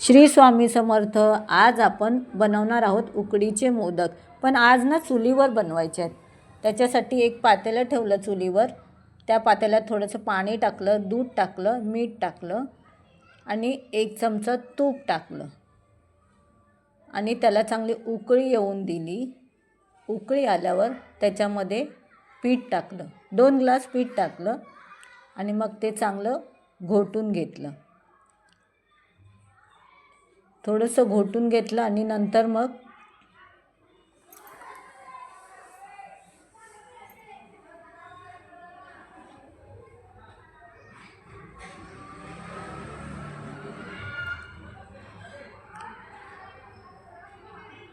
श्री स्वामी समर्थ आज आपण बनवणार आहोत उकडीचे मोदक. पण आज ना चुलीवर बनवायचे आहेत. त्याच्यासाठी एक पातेलं ठेवलं चुलीवर. त्या पातेल्यात थोडंसं पाणी टाकलं दूध टाकलं मीठ टाकलं आणि एक चमचा तूप टाकलं. आणि त्याला चांगली उकळी येऊन दिली. उकळी आल्यावर त्याच्यामध्ये पीठ टाकलं. दोन ग्लास पीठ टाकलं आणि मग ते चांगलं घोटून घेतलं. थोडंसं घोटून घेतलं आणि नंतर मग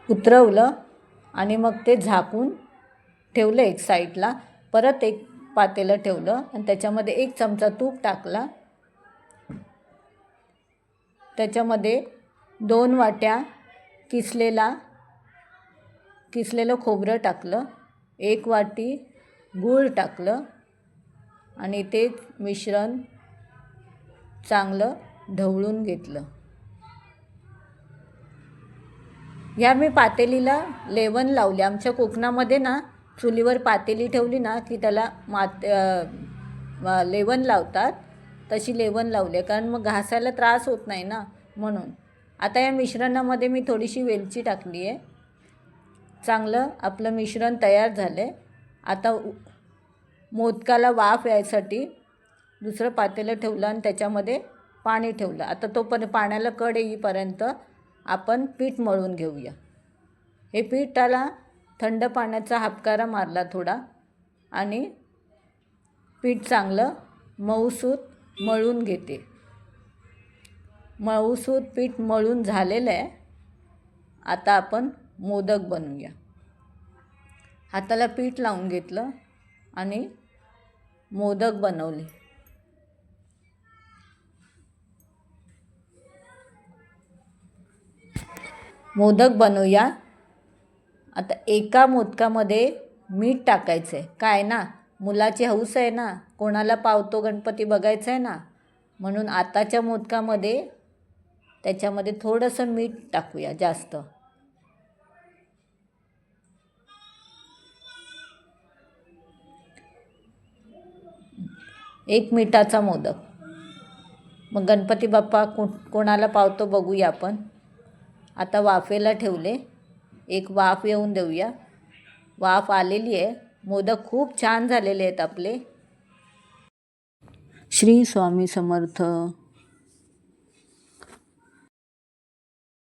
उतरवलं आणि मग ते झाकून ठेवलं एक साईडला. परत एक पातेलं ठेवलं आणि त्याच्यामध्ये एक चमचा तूप टाकला. त्याच्यामध्ये दोन वाट्या किसलेला किसलेलं खोबरं टाकलं एक वाटी गूळ टाकलं आणि ते मिश्रण चांगलं ढवळून घेतलं. ह्या मी पातेलीला लेवण लावले. आमच्या कोकणामध्ये ना चुलीवर पातेली ठेवली ना की त्याला मात लेवण लावतात तशी लेवण लावले कारण मग घासायला त्रास होत नाही ना म्हणून. आता या मिश्रणामध्ये मी थोडीशी वेलची टाकली आहे. चांगलं आपलं मिश्रण तयार झालं आहे आता उ- मोदकाला वाफ यायसाठी दुसरं पातेलं ठेवलं आणि त्याच्यामध्ये पाणी ठेवलं. आता तोपर्यंत पाण्याला कड येईपर्यंत आपण पीठ मळून घेऊया. हे पीठाला थंड पाण्याचा हापकारा मारला थोडा आणि पीठ चांगलं मऊसूत मळून घेते. मऊसूत पीठ मळून झालेलं आहे. आता आपण मोदक बनवूया. हाताला पीठ लावून घेतलं आणि मोदक बनवले. मोदक बनवूया. आता एका मोदकामध्ये मीठ टाकायचं आहे काय ना? मुलाची हौस आहे ना? कोणाला पावतो गणपती बघायचा आहे ना? म्हणून आताच्या मोदकामध्ये त्याच्यामध्ये थोडंसं मीठ टाकूया जास्त. एक मिठाचा मोदक. मग गणपती बाप्पा को कोणाला पावतो बघूया आपण. आता वाफेला ठेवले. एक वाफ येऊन देऊया. वाफ आलेली आहे. मोदक खूप छान झालेले आहेत आपले. श्री स्वामी समर्थ.